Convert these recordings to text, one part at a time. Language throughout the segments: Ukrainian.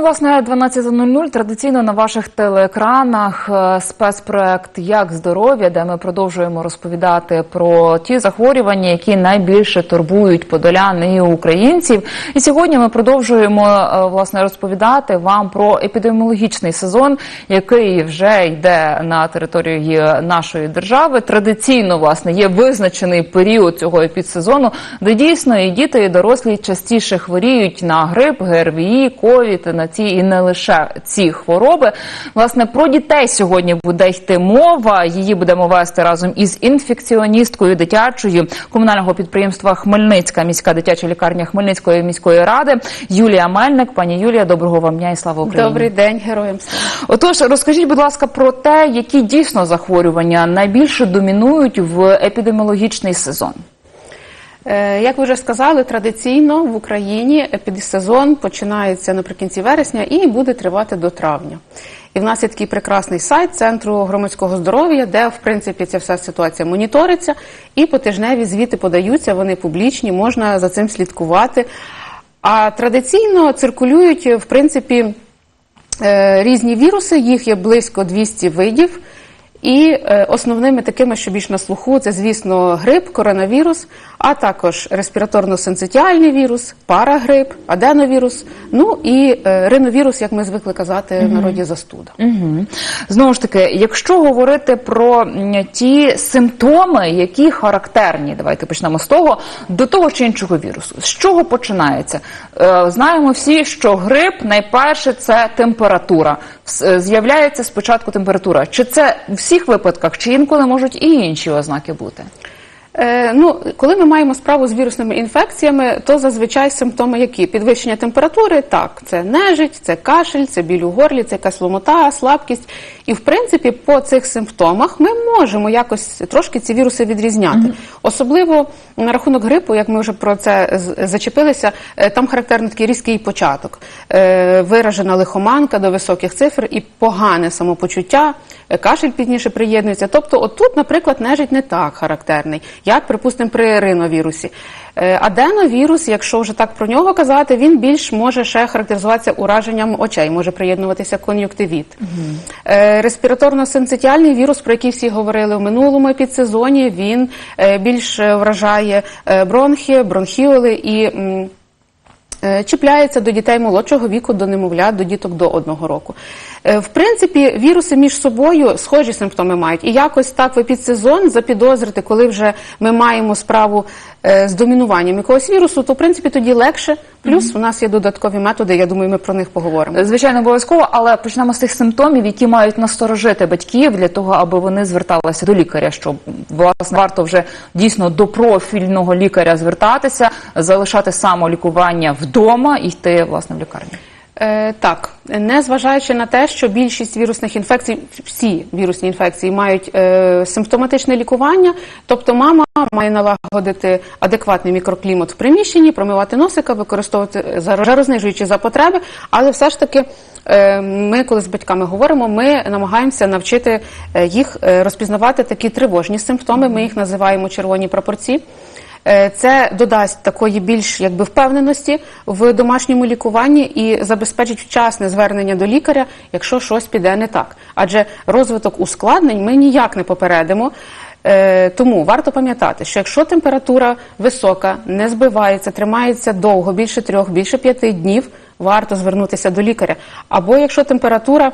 власне 12.00 традиційно на ваших телеекранах е, спецпроект Як здоров'я, де ми продовжуємо розповідати про ті захворювання, які найбільше турбують подолян і українців. І сьогодні ми продовжуємо е, власне розповідати вам про епідеміологічний сезон, який вже йде на території нашої держави. Традиційно власне є визначений період цього епідсезону, де дійсно і діти, і дорослі частіше хворіють на грип, ГРВІ, ковід, на ці і не лише ці хвороби. Власне про дітей сьогодні буде йти мова. Її будемо вести разом із інфекціоністкою дитячою комунального підприємства Хмельницька міська дитяча лікарня Хмельницької міської ради Юлія Мельник. Пані Юлія, доброго вам дня і слава Україні. Добрий день, героям слава. Отож, розкажіть, будь ласка, про те, які дійсно захворювання найбільше домінують в епідеміологічний сезон. Е, Як ви вже сказали, традиційно в Україні епідсезон починається наприкінці вересня і буде тривати до травня. І в нас є такий прекрасний сайт Центру громадського здоров'я, де в принципі ця вся ситуація моніториться, і потижневі звіти подаються, вони публічні, можна за цим слідкувати. А традиційно циркулюють в принципі е, різні віруси, їх є близько 200 видів. І е, основними такими, що більш на слуху, це, звісно, грип, коронавірус, а також респіраторно-синцитіальний вірус, парагрип, аденовірус, ну і е, риновірус, як ми звикли казати в народі застуда. Угу. Знову ж таки, якщо говорити про м, ті симптоми, які характерні, давайте почнемо з того, до того чи іншого вірусу. З чого починається? Е, знаємо всі, що грип найперше це температура. Е, З'являється спочатку температура. Чи це в всіх випадках, чи інколи можуть і інші ознаки бути? Е, ну, коли ми маємо справу з вірусними інфекціями, то зазвичай симптоми які? Підвищення температури, так, це нежить, це кашель, це біль у горлі, це якась ломота, слабкість. І в принципі, по цих симптомах ми можемо якось трошки ці віруси відрізняти. Особливо на рахунок грипу, як ми вже про це зачепилися, е, там характерний такий різкий початок, Е, виражена лихоманка до високих цифр і погане самопочуття, кашель пізніше приєднується. Тобто, отут, наприклад, нежить не так характерний, як, припустимо, при риновірусі. Е, Аденовірус, якщо вже так про нього казати, він більш може ще характеризуватися ураженням очей, може приєднуватися кон'юктивіт. Угу. Респіраторно-синцитіальний вірус, про який всі говорили в минулому підсезоні, він е, більш вражає бронхи, бронхіоли і. Е, чіпляється до дітей молодшого віку, до немовлят, до діток до одного року. Е, В принципі, віруси між собою схожі симптоми мають. І якось так в епідсезон запідозрити, коли вже ми маємо справу е, з домінуванням якогось вірусу, то в принципі тоді легше. Плюс у нас є додаткові методи, я думаю, ми про них поговоримо. Звичайно, обов'язково, але почнемо з тих симптомів, які мають насторожити батьків для того, аби вони зверталися до лікаря. Що власне варто вже дійсно до профільного лікаря звертатися, залишати самолікування вдома і йти власне в лікарню. Е, так, незважаючи на те, що більшість вірусних інфекцій, всі вірусні інфекції мають е, симптоматичне лікування, тобто мама має налагодити адекватний мікроклімат в приміщенні, промивати носика, використовувати жарознижуючі за потреби, але все ж таки. е, Ми, коли з батьками говоримо, ми намагаємося навчити е, їх розпізнавати такі тривожні симптоми. Ми їх називаємо червоні прапорці. Е, Це додасть такої більш якби впевненості в домашньому лікуванні і забезпечить вчасне звернення до лікаря, якщо щось піде не так. Адже розвиток ускладнень ми ніяк не попередимо. Е, Тому варто пам'ятати, що якщо температура висока, не збивається, тримається довго, більше трьох, більше п'яти днів, варто звернутися до лікаря. Або якщо температура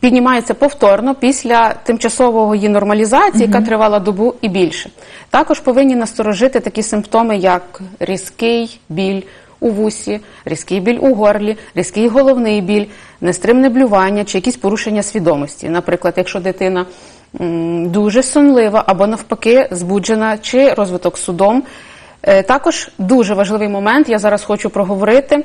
піднімається повторно після тимчасової її нормалізації, яка тривала добу і більше. Також повинні насторожити такі симптоми, як різкий біль у вусі, різкий біль у горлі, різкий головний біль, нестримне блювання чи якісь порушення свідомості. Наприклад, якщо дитина м, дуже сонлива або навпаки збуджена, чи розвиток судом. Е, Також дуже важливий момент, я зараз хочу проговорити.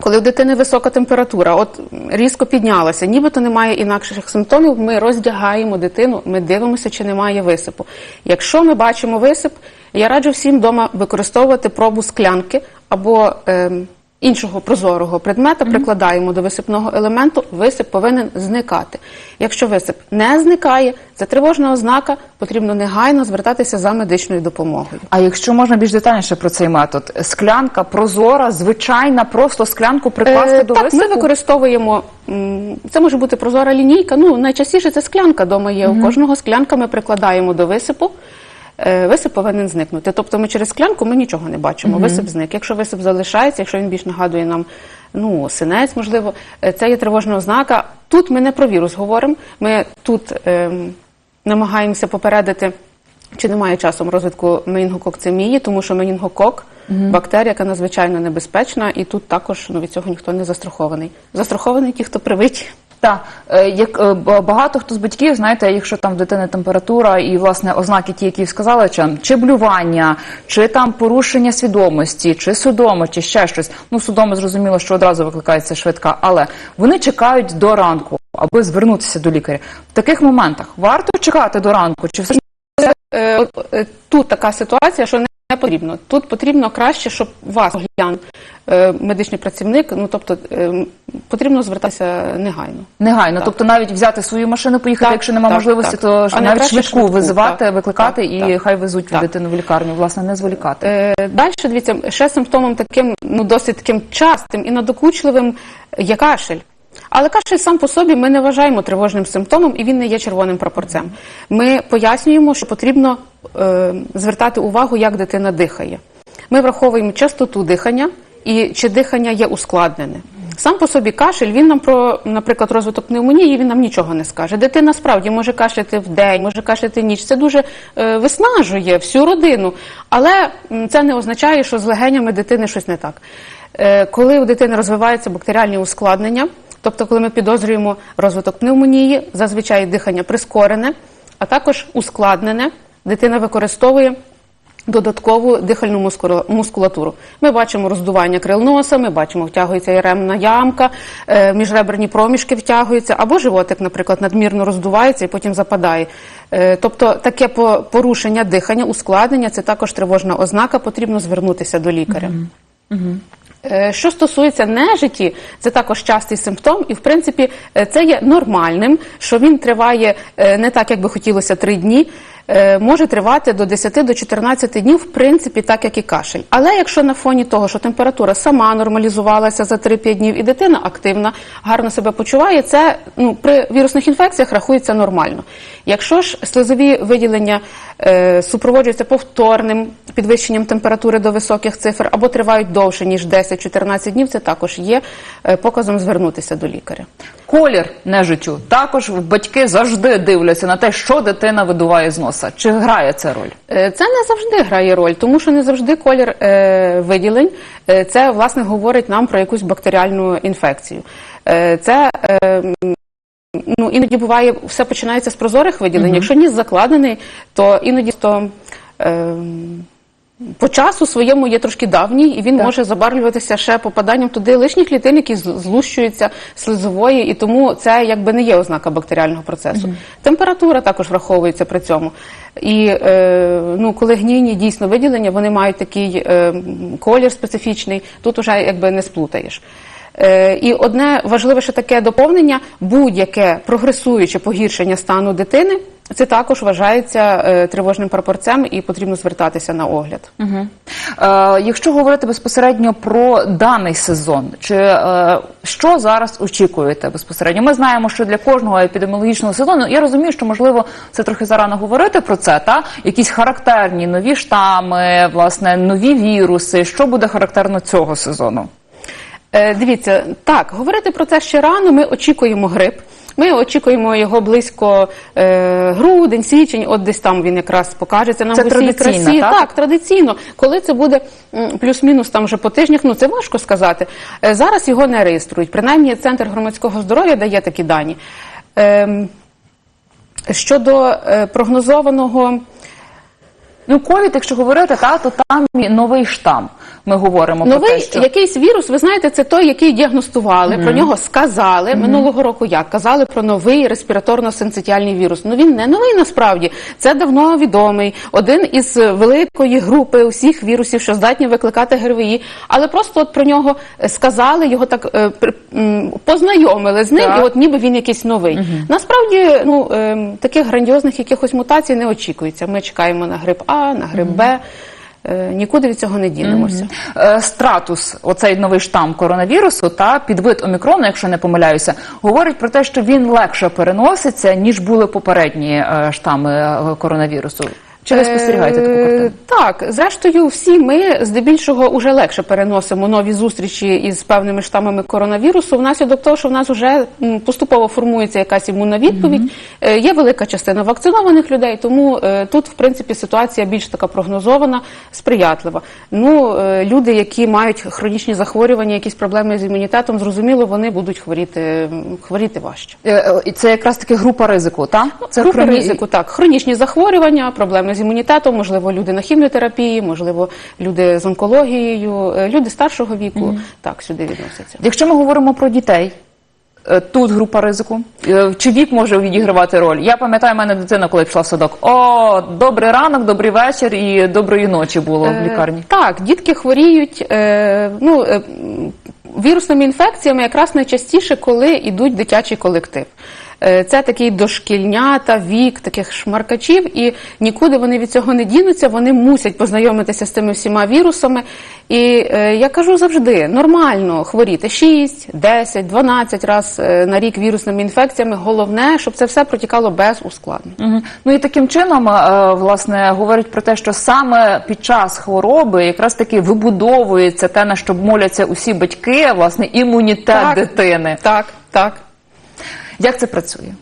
Коли у дитини висока температура, от різко піднялася, нібито немає інакших симптомів, ми роздягаємо дитину, ми дивимося, чи немає висипу. Якщо ми бачимо висип, я раджу всім вдома використовувати пробу склянки або ем, іншого прозорого предмета прикладаємо до висипного елементу, висип повинен зникати. Якщо висип не зникає, це тривожна ознака, потрібно негайно звертатися за медичною допомогою. А якщо можна більш детальніше про цей метод, склянка прозора, звичайна, просто склянку прикласти Е, до так, висипу? ми використовуємо це може бути прозора лінійка. Ну найчастіше це склянка дома є. У кожного склянка ми прикладаємо до висипу. Е, Висип повинен зникнути. Тобто ми через склянку ми нічого не бачимо. Висип зник. Якщо висип залишається, якщо він більш нагадує нам ну, синець, можливо, е, це є тривожна ознака. Тут ми не про вірус говоримо. Ми тут ем, намагаємося попередити. Чи немає часом розвитку менінгококцемії, тому що менінгокок бактерія, яка надзвичайно небезпечна, і тут також ну, від цього ніхто не застрахований. Застрахований ті, хто привиті. Так, е, як е, багато хто з батьків, знаєте, якщо там в дитини температура і власне ознаки, ті, які сказали, чи, чи блювання, чи там порушення свідомості, чи судоми, чи ще щось. Ну, судоми зрозуміло, що одразу викликається швидка, але вони чекають до ранку, аби звернутися до лікаря. В таких моментах варто чекати до ранку, чи все ж е, тут така ситуація, що не, не потрібно. Тут потрібно краще, щоб вас оглянув е, медичний працівник. Ну тобто е, потрібно звертатися негайно. негайно? Так. Тобто навіть взяти свою машину, поїхати, Так, якщо немає можливості, так. то А навіть швидку швидку, визивати, так, викликати так, і так. хай везуть Так. дитину в лікарню, власне, не зволікати. Е, Далі дивіться, ще симптомом таким, ну досить таким частим і надокучливим є кашель. Але кашель сам по собі ми не вважаємо тривожним симптомом, і він не є червоним прапорцем. Ми пояснюємо, що потрібно е, звертати увагу, як дитина дихає. Ми враховуємо частоту дихання і чи дихання є ускладнене. Сам по собі кашель, він нам про, наприклад, розвиток пневмонії, він нам нічого не скаже. Дитина справді може кашляти в день, може кашляти ніч. Це дуже е, виснажує всю родину. Але це не означає, що з легенями дитини щось не так. Е, коли у дитини розвиваються бактеріальні ускладнення, тобто коли ми підозрюємо розвиток пневмонії, зазвичай дихання прискорене, а також ускладнене, дитина використовує додаткову дихальну мускулатуру. Ми бачимо роздування крил носа, ми бачимо, втягується і ямка, е, міжреберні проміжки втягуються, або животик, наприклад, надмірно роздувається і потім западає. Е, Тобто таке порушення дихання, ускладнення це також тривожна ознака, потрібно звернутися до лікаря. Е, Що стосується нежиті, це також частий симптом, і в принципі е, це є нормальним, що він триває е, не так, як би хотілося три дні. е, Може тривати до 10 до 14 днів, в принципі, так як і кашель. Але якщо на фоні того, що температура сама нормалізувалася за 3-5 днів, і дитина активна, гарно себе почуває, це ну при вірусних інфекціях рахується нормально. Якщо ж слизові виділення е, супроводжуються повторним підвищенням температури до високих цифр або тривають довше ніж 10-14 днів, це також є е, показом звернутися до лікаря. Колір нежиттю. Також батьки завжди дивляться на те, що дитина видуває з носа. Чи грає це роль? Е, Це не завжди грає роль, тому що не завжди колір е, виділень е, це власне говорить нам про якусь бактеріальну інфекцію. Е, це е, ну іноді буває, все починається з прозорих виділень. Якщо ніс закладений, то іноді то. Е, по часу своєму є трошки давній, і він Так. може забарвлюватися ще попаданням туди лишніх клітин, які злущуються слизової, і тому це якби не є ознака бактеріального процесу. Температура також враховується при цьому. І е, ну, коли гнійні дійсно виділення, вони мають такий е, колір специфічний, тут вже якби не сплутаєш. Е, І одне важливе ще таке доповнення: будь-яке прогресуюче погіршення стану дитини, це також вважається е, тривожним прапорцем і потрібно звертатися на огляд. Угу. Е, якщо говорити безпосередньо про даний сезон, чи е, що зараз очікуєте безпосередньо? Ми знаємо, що для кожного епідеміологічного сезону я розумію, що можливо це трохи зарано говорити про це. Та якісь характерні нові штами, власне, нові віруси. Що буде характерно цього сезону? Е, Дивіться, так, говорити про це ще рано. Ми очікуємо грип. Ми очікуємо його близько е, грудень, січень, от десь там він якраз покажеться нам Це в усій красі. так? так, традиційно. Коли це буде плюс-мінус там вже по тижнях, ну це важко сказати. Е, зараз його не реєструють. Принаймні, центр громадського здоров'я дає такі дані. Ем, щодо е, прогнозованого. Ну, ковід, якщо говорити, та то там новий штам. Ми говоримо про Новий те, що якийсь вірус, ви знаєте, це той, який діагностували, про нього сказали минулого року. Як казали про новий респіраторно-синцитіальний вірус. Ну він не новий насправді. Це давно відомий. Один із великої групи усіх вірусів, що здатні викликати ГРВІ. Але просто от про нього сказали, його так е, познайомили з ним, Так. і от ніби він якийсь новий. Насправді, ну ем, таких грандіозних якихось мутацій не очікується. Ми чекаємо на грип А, на грип Б. Е, Нікуди від цього не дінемося. Е, Стратус, оцей новий штам коронавірусу та підвид омікрону, якщо не помиляюся, говорить про те, що він легше переноситься ніж були попередні е, штами е, коронавірусу. Чи ви спостерігаєте таку Е, картину? Так, зрештою, всі ми здебільшого уже легше переносимо нові зустрічі із певними штамами коронавірусу, внаслідок того, що в нас вже поступово формується якась імунна відповідь. Е, Є велика частина вакцинованих людей, тому е, тут, в принципі, ситуація більш така прогнозована, сприятлива. Ну, е, люди, які мають хронічні захворювання, якісь проблеми з імунітетом, зрозуміло, вони будуть хворіти, хворіти важче. Е, е, І це якраз таки група ризику, так? Це Групи хроні- ризику, так. Хронічні захворювання, проблеми з імунітетом, можливо, люди на хіміотерапії, можливо, люди з онкологією, е, люди старшого віку, так, сюди відносяться. Якщо ми говоримо про дітей, е, тут група ризику. Е, Чи вік може відігравати роль? Я пам'ятаю, в мене дитина, коли пішла в садок. О, добрий ранок, добрий вечір і доброї ночі було в Е, лікарні. Так, дітки хворіють е, ну, е, вірусними інфекціями якраз найчастіше, коли йдуть дитячий колектив. Е, Це такий дошкільнята, вік таких шмаркачів, і нікуди вони від цього не дінуться. Вони мусять познайомитися з тими всіма вірусами. І е, я кажу завжди: нормально хворіти 6, 10, 12 разів на рік вірусними інфекціями. Головне, щоб це все протікало без ускладнень. Мгм. Ну і таким чином, е, власне, говорять про те, що саме під час хвороби якраз таки вибудовується те, на що моляться усі батьки, власне, імунітет Так. дитини. Так, так. Як це працює?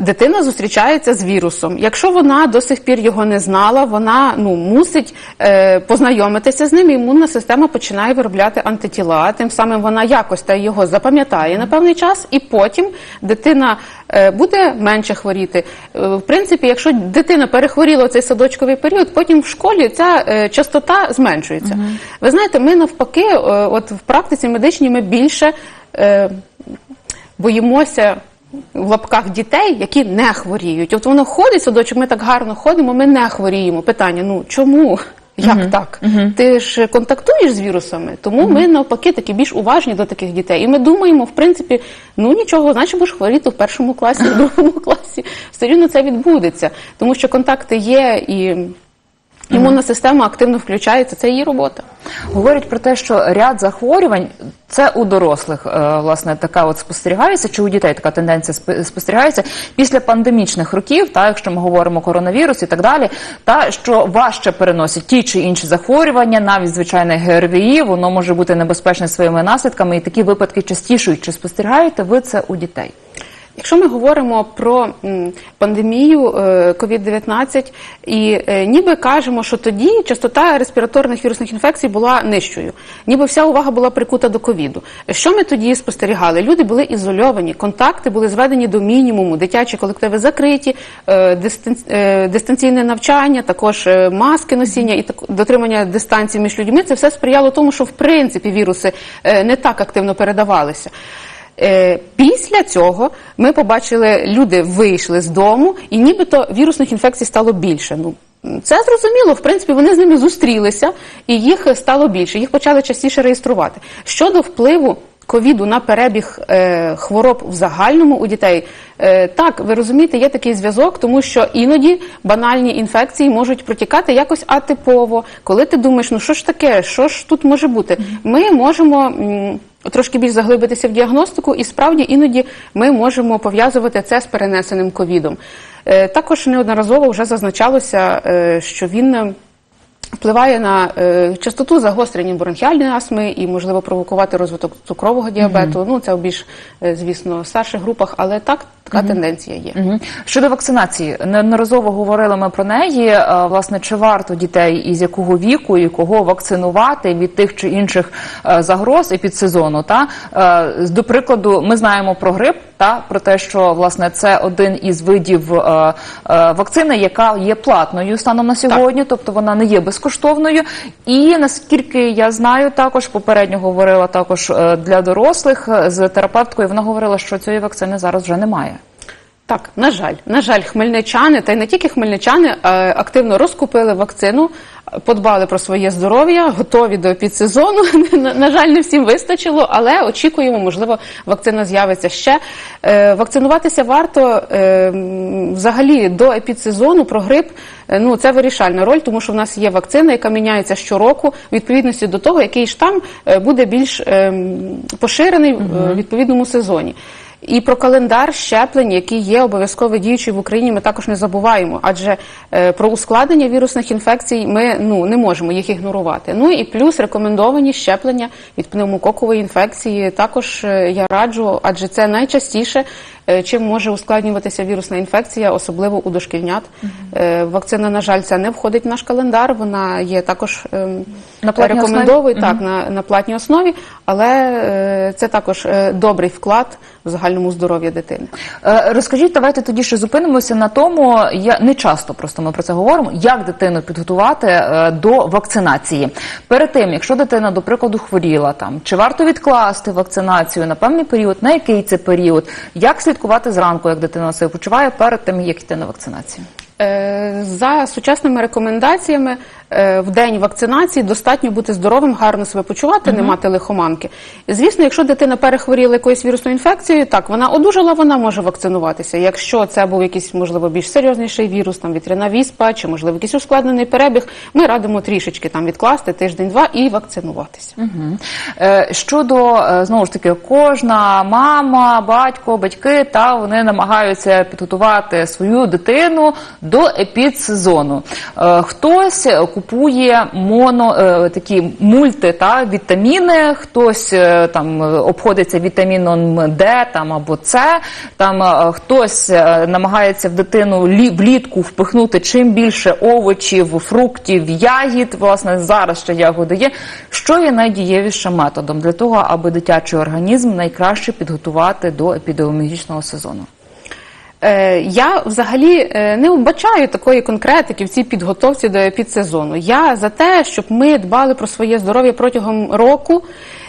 Дитина зустрічається з вірусом. Якщо вона до сих пір його не знала, вона ну мусить е, познайомитися з ним. Імунна система починає виробляти антитіла. Тим самим вона якось та його запам'ятає на певний час, і потім дитина е, буде менше хворіти. Е, в принципі, якщо дитина перехворіла цей садочковий період, потім в школі ця е, частота зменшується. Ви знаєте, ми навпаки, е, от в практиці медичній ми більше. Е, боїмося в лапках дітей, які не хворіють. От воно ходить садочок, ми так гарно ходимо, ми не хворіємо. Питання: ну чому? Як так? Ти ж контактуєш з вірусами, тому ми навпаки такі більш уважні до таких дітей. І ми думаємо, в принципі, ну нічого, значить будеш хворіти в першому класі, в другому класі. Все рівно це відбудеться, тому що контакти є і імунна система активно включається. Це її робота. Говорять про те, що ряд захворювань це у дорослих, е, власне, така от спостерігається, чи у дітей така тенденція спо- спостерігається після пандемічних років, та якщо ми говоримо коронавірус і так далі, та що важче переносять ті чи інші захворювання, навіть звичайне ГРВІ, воно може бути небезпечне своїми наслідками, і такі випадки частішують. Чи спостерігаєте ви це у дітей? Якщо ми говоримо про пандемію е, COVID-19 і е, ніби кажемо, що тоді частота респіраторних вірусних інфекцій була нижчою, ніби вся увага була прикута до ковіду. Що ми тоді спостерігали? Люди були ізольовані, контакти були зведені до мінімуму, дитячі колективи закриті, е, дистан- дистанційне навчання, також маски носіння і дотримання дистанції між людьми. Це все сприяло тому, що в принципі віруси не так активно передавалися. Е, Після цього ми побачили, люди вийшли з дому, і нібито вірусних інфекцій стало більше. Ну це зрозуміло. В принципі, вони з ними зустрілися, і їх стало більше. Їх почали частіше реєструвати. Щодо впливу ковіду на перебіг е, хвороб в загальному у дітей, е, так ви розумієте, є такий зв'язок, тому що іноді банальні інфекції можуть протікати якось атипово. Коли ти думаєш, ну що ж таке, що ж тут може бути? Ми можемо. м, Трошки більш заглибитися в діагностику, і справді іноді ми можемо пов'язувати це з перенесеним ковідом. Е, Також неодноразово вже зазначалося, е, що він впливає на е, частоту загострення бронхіальної астми і можливо провокувати розвиток цукрового діабету. Ну це в більш, е, звісно, старших групах, але так така тенденція є. Мгм. Щодо вакцинації, неодноразово говорили ми про неї. Е, Власне, чи варто дітей із якого віку і кого вакцинувати від тих чи інших е, загроз і підсезону? Та Е, до прикладу, ми знаємо про грип. Та про те, що власне це один із видів е, е, вакцини, яка є платною станом на сьогодні, тобто вона не є безкоштовною. І наскільки я знаю, також попередньо говорила також е, для дорослих е, з терапевткою. Вона говорила, що цієї вакцини зараз вже немає. Так, на жаль, на жаль, хмельничани, та й не тільки хмельничани, е, активно розкупили вакцину, подбали про своє здоров'я, готові до підсезону. На, жаль, не всім вистачило, але очікуємо, можливо, вакцина з'явиться ще. Е, Вакцинуватися варто е, взагалі до епідсезону про грип. Ну, це вирішальна роль, тому що в нас є вакцина, яка міняється щороку, в відповідності до того, який штам буде більш ем, поширений в відповідному сезоні. І про календар щеплень, який є обов'язково діючий в Україні, ми також не забуваємо, адже е, про ускладнення вірусних інфекцій ми ну не можемо їх ігнорувати. Ну і плюс рекомендовані щеплення від пневмококової інфекції. Також е, я раджу, адже це найчастіше. е, Чим може ускладнюватися вірусна інфекція, особливо у дошкільнят. Е, Вакцина, на жаль, це не входить в наш календар. Вона є також ем, На рекомендовою так на, на платній основі, але е, це також е, добрий вклад в загальному здоров'я дитини. Е, Розкажіть, давайте тоді ще зупинимося на тому. Я не часто просто ми про це говоримо. Як дитину підготувати е, до вакцинації перед тим, якщо дитина до прикладу хворіла там, чи варто відкласти вакцинацію на певний період, на який це період, як слідкувати зранку, як дитина себе почуває перед тим, як йти на вакцинацію? Е, За сучасними рекомендаціями в день вакцинації достатньо бути здоровим, гарно себе почувати, не мати лихоманки. Звісно, якщо дитина перехворіла якоюсь вірусною інфекцією, так вона одужала, вона може вакцинуватися. Якщо це був якийсь можливо більш серйозніший вірус, там вітряна віспа чи можливо якийсь ускладнений перебіг, ми радимо трішечки там відкласти тиждень-два і вакцинуватися. Е, Щодо е, знову ж таки, кожна мама, батько, батьки та вони намагаються підготувати свою дитину до епідсезону. Е, Хтось купує моно е, такі мульти та вітаміни, хтось е, там обходиться вітаміном Д там або С, там е, хтось намагається в дитину влітку впихнути чим більше овочів, фруктів, ягід. Власне, зараз ще ягоди є. Що є найдієвішим методом для того, аби дитячий організм найкраще підготувати до епідеміологічного сезону? Е, Я взагалі е, не вбачаю такої конкретики в цій підготовці до підсезону. Я за те, щоб ми дбали про своє здоров'я протягом року.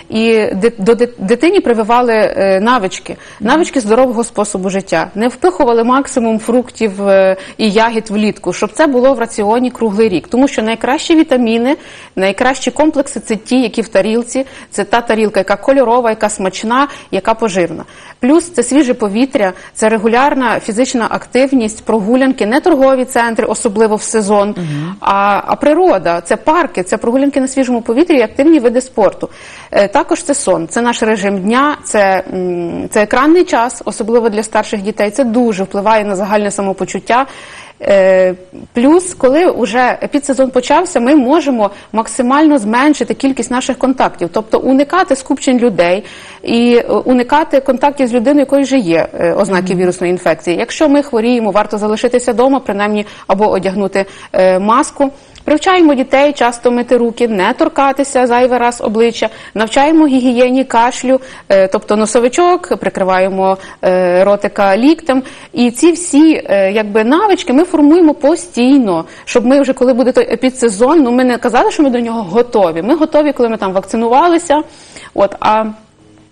І до дитині прививали е, навички, навички здорового способу життя, не впихували максимум фруктів е, і ягід влітку, щоб це було в раціоні круглий рік. Тому що найкращі вітаміни, найкращі комплекси це ті, які в тарілці. Це та тарілка, яка кольорова, яка смачна, яка поживна. Плюс це свіже повітря, це регулярна фізична активність, прогулянки, не торгові центри, особливо в сезон, а, а природа, це парки, це прогулянки на свіжому повітрі і активні види спорту. Також це сон, це наш режим дня, це, це екранний час, особливо для старших дітей. Це дуже впливає на загальне самопочуття. Е, Плюс, коли вже підсезон почався, ми можемо максимально зменшити кількість наших контактів, тобто уникати скупчень людей і е, уникати контактів з людиною, якої вже є е, ознаки вірусної інфекції. Якщо ми хворіємо, варто залишитися вдома, принаймні або одягнути маску. Привчаємо дітей часто мити руки, не торкатися зайвий раз обличчя, навчаємо гігієні кашлю, тобто носовичок, прикриваємо ротика ліктем. І ці всі якби навички ми формуємо постійно, щоб ми вже коли буде той епідсезон, ну ми не казали, що ми до нього готові. Ми готові, коли ми там вакцинувалися. От а.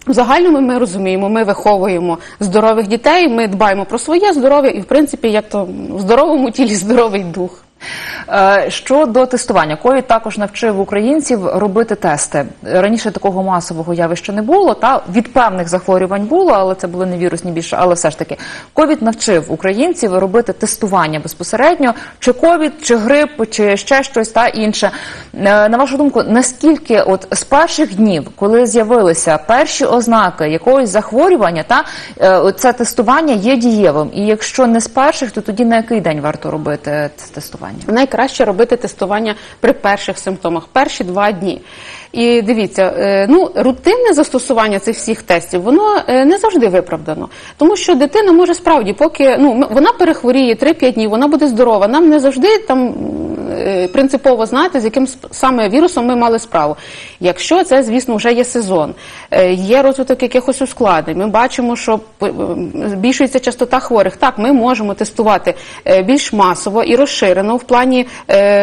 В загальному ми розуміємо, ми виховуємо здорових дітей, ми дбаємо про своє здоров'я і, в принципі, як то в здоровому тілі здоровий дух. Е, Щодо тестування, ковід також навчив українців робити тести. Раніше такого масового явища не було. Та від певних захворювань було, але це були не вірусні більше. Але все ж таки, ковід навчив українців робити тестування безпосередньо, чи ковід, чи грип, чи ще щось та інше. Е, На вашу думку, наскільки от з перших днів, коли з'явилися перші ознаки якогось захворювання, та е, це тестування є дієвим. І якщо не з перших, то тоді на який день варто робити це тестування? Найкраще робити тестування при перших симптомах, перші два дні. І дивіться, е, ну рутинне застосування цих всіх тестів, воно е, не завжди виправдано, тому що дитина може справді, поки ну вона перехворіє 3-5 днів, вона буде здорова. Нам не завжди там е, принципово знати, з яким саме вірусом ми мали справу. Якщо це, звісно, вже є сезон, є розвиток якихось ускладнень, ми бачимо, що збільшується частота хворих. Так, ми можемо тестувати більш масово і розширено в плані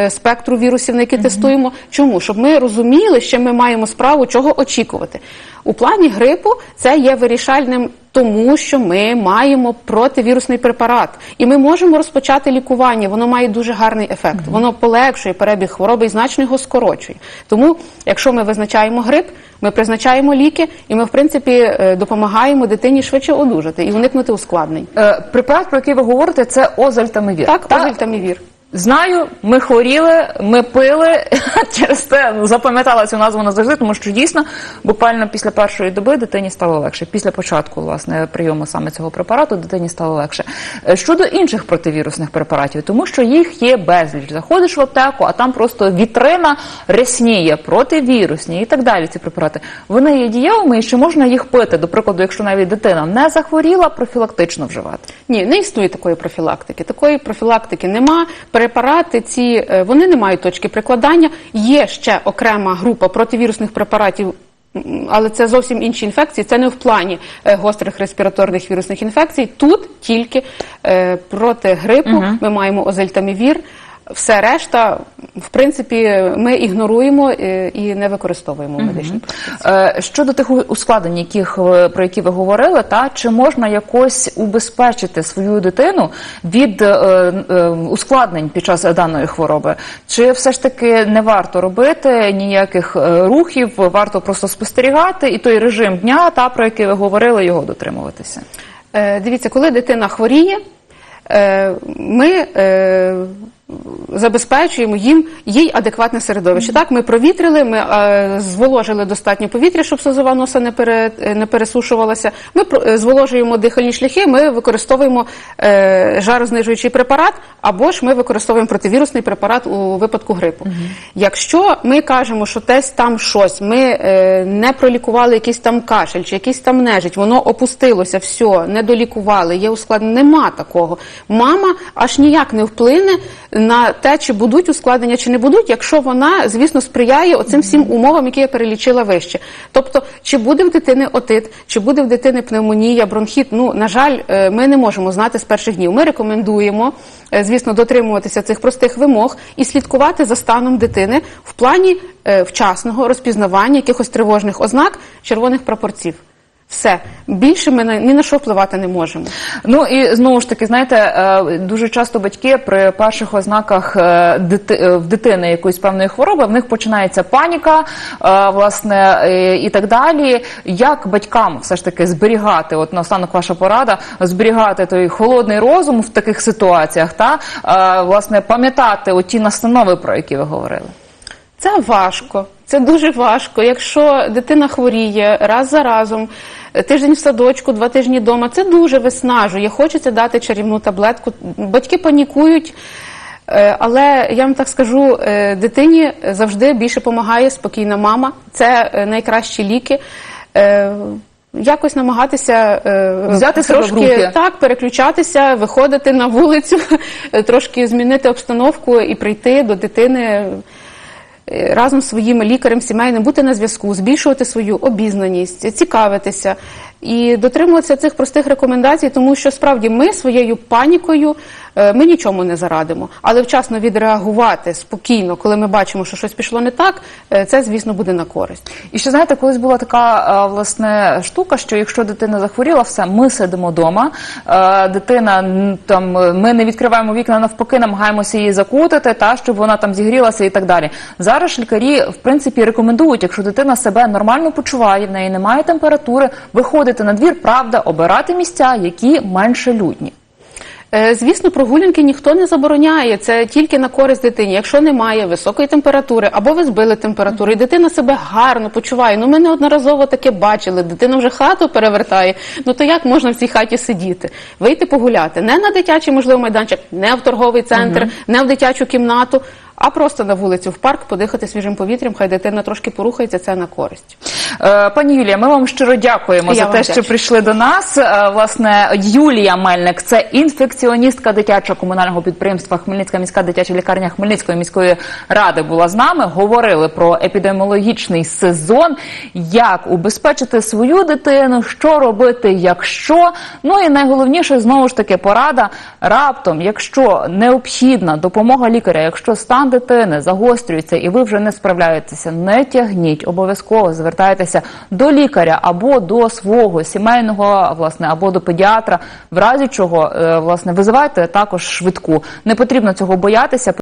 спектру вірусів, на які тестуємо. Чому? Щоб ми розуміли, що ми маємо справу, чого очікувати. У плані грипу це є вирішальним. Тому що ми маємо противірусний препарат, і ми можемо розпочати лікування. Воно має дуже гарний ефект. Воно полегшує перебіг хвороби і значно його скорочує. Тому, якщо ми визначаємо грип, ми призначаємо ліки, і ми, в принципі, е, допомагаємо дитині швидше одужати і уникнути ускладнень. Е, Препарат, про який ви говорите, це озальтамівір. Так, Та- озельтамівір. Знаю, ми хворіли, ми пили. Через те запам'ятала цю назву назавжди, тому що дійсно буквально після першої доби дитині стало легше. Після початку власне прийому саме цього препарату дитині стало легше. Е, Щодо інших противірусних препаратів, тому що їх є безліч. Заходиш в аптеку, а там просто вітрина рясніє, противірусні і так далі. Ці препарати вони є дієвими і чи можна їх пити? До прикладу, якщо навіть дитина не захворіла, профілактично вживати. Ні, не існує такої профілактики. Такої профілактики нема. Препарати ці е, вони не мають точки прикладання. Є ще окрема група противірусних препаратів. Але це зовсім інші інфекції. Це не в плані е, гострих респіраторних вірусних інфекцій. Тут тільки е, проти грипу ми маємо озельтамівір. Все решта, в принципі, ми ігноруємо е, і не використовуємо в медичній практиці. Е, Щодо тих ускладнень, яких про які ви говорили, та чи можна якось убезпечити свою дитину від е, ускладнень під час даної хвороби? Чи все ж таки не варто робити ніяких рухів, варто просто спостерігати і той режим дня, та про який ви говорили, його дотримуватися? Дивіться, коли дитина хворіє, ми забезпечуємо їм їй адекватне середовище. Так, ми провітрили, ми е, зволожили достатньо повітря, щоб созова носа не, пере, е, не пересушувалася. Ми е, зволожуємо дихальні шляхи, ми використовуємо е, жарознижуючий препарат, або ж ми використовуємо противірусний препарат у випадку грипу. Якщо ми кажемо, що десь там щось, ми е, не пролікували якийсь там кашель чи якийсь там нежить, воно опустилося, все, не долікували, є ускладнення, нема такого. Мама аж ніяк не вплине на те, чи будуть ускладнення, чи не будуть, якщо вона, звісно, сприяє оцим всім умовам, які я перелічила вище. Тобто, чи буде в дитини отит, чи буде в дитини пневмонія, бронхіт, ну, на жаль, е, ми не можемо знати з перших днів. Ми рекомендуємо, е, звісно, дотримуватися цих простих вимог і слідкувати за станом дитини в плані е, вчасного розпізнавання якихось тривожних ознак червоних прапорців. Все більше ми на- ні на що впливати не можемо. Ну і знову ж таки, знаєте, е, дуже часто батьки при перших ознаках е, дити- е, в дитини якоїсь певної хвороби в них починається паніка, власне, і так далі. Як батькам все ж таки зберігати, от наостанок ваша порада, зберігати той холодний розум в таких ситуаціях, та власне пам'ятати оті настанови, про які ви говорили. Це важко, це дуже важко. Якщо дитина хворіє раз за разом, тиждень в садочку, два тижні вдома, це дуже виснажує. Хочеться дати чарівну таблетку. Батьки панікують. е, Але я вам так скажу, е, дитині завжди більше допомагає спокійна мама. Це е, найкращі ліки. Якось намагатися Взяти себе в трошки руки. так переключатися, виходити на вулицю, трошки змінити обстановку і прийти до дитини разом з своїм лікарем сімейним, бути на зв'язку, збільшувати свою обізнаність, цікавитися і дотримуватися цих простих рекомендацій, тому що справді ми своєю панікою е, ми нічому не зарадимо, але вчасно відреагувати спокійно, коли ми бачимо, що щось пішло не так, е, це звісно буде на користь. І ще знаєте, колись була така е, власне штука, що якщо дитина захворіла, все, ми сидимо вдома. Дитина там ми не відкриваємо вікна, навпаки, намагаємося її закутати, та щоб вона там зігрілася і так далі. Зараз ж лікарі в принципі рекомендують, якщо дитина себе нормально почуває, в неї немає температури, виходити на двір, правда, обирати місця, які менше людні. Е, Звісно, прогулянки ніхто не забороняє. Це тільки на користь дитині. Якщо немає високої температури, або ви збили температуру, і дитина себе гарно почуває. Ну ми неодноразово таке бачили. Дитина вже хату перевертає. Ну то як можна в цій хаті сидіти? Вийти погуляти не на дитячий, можливо, майданчик, не в торговий центр, не в дитячу кімнату. А просто на вулицю в парк подихати свіжим повітрям, хай дитина трошки порухається, це на користь. Е, Пані Юлія, ми вам щиро дякуємо Я за те, що прийшли до нас. Е, Власне, Юлія Мельник, це інфекціоністка дитячого комунального підприємства Хмельницька міська дитяча лікарня Хмельницької міської ради була з нами. Говорили про епідеміологічний сезон, як убезпечити свою дитину, що робити, якщо. Ну і найголовніше знову ж таки порада раптом, якщо необхідна допомога лікаря, якщо стан дитини загострюється і ви вже не справляєтеся, не тягніть, обов'язково звертайтеся до лікаря або до свого сімейного, власне, або до педіатра, в разі чого е, власне визивайте також швидку. Не потрібно цього боятися.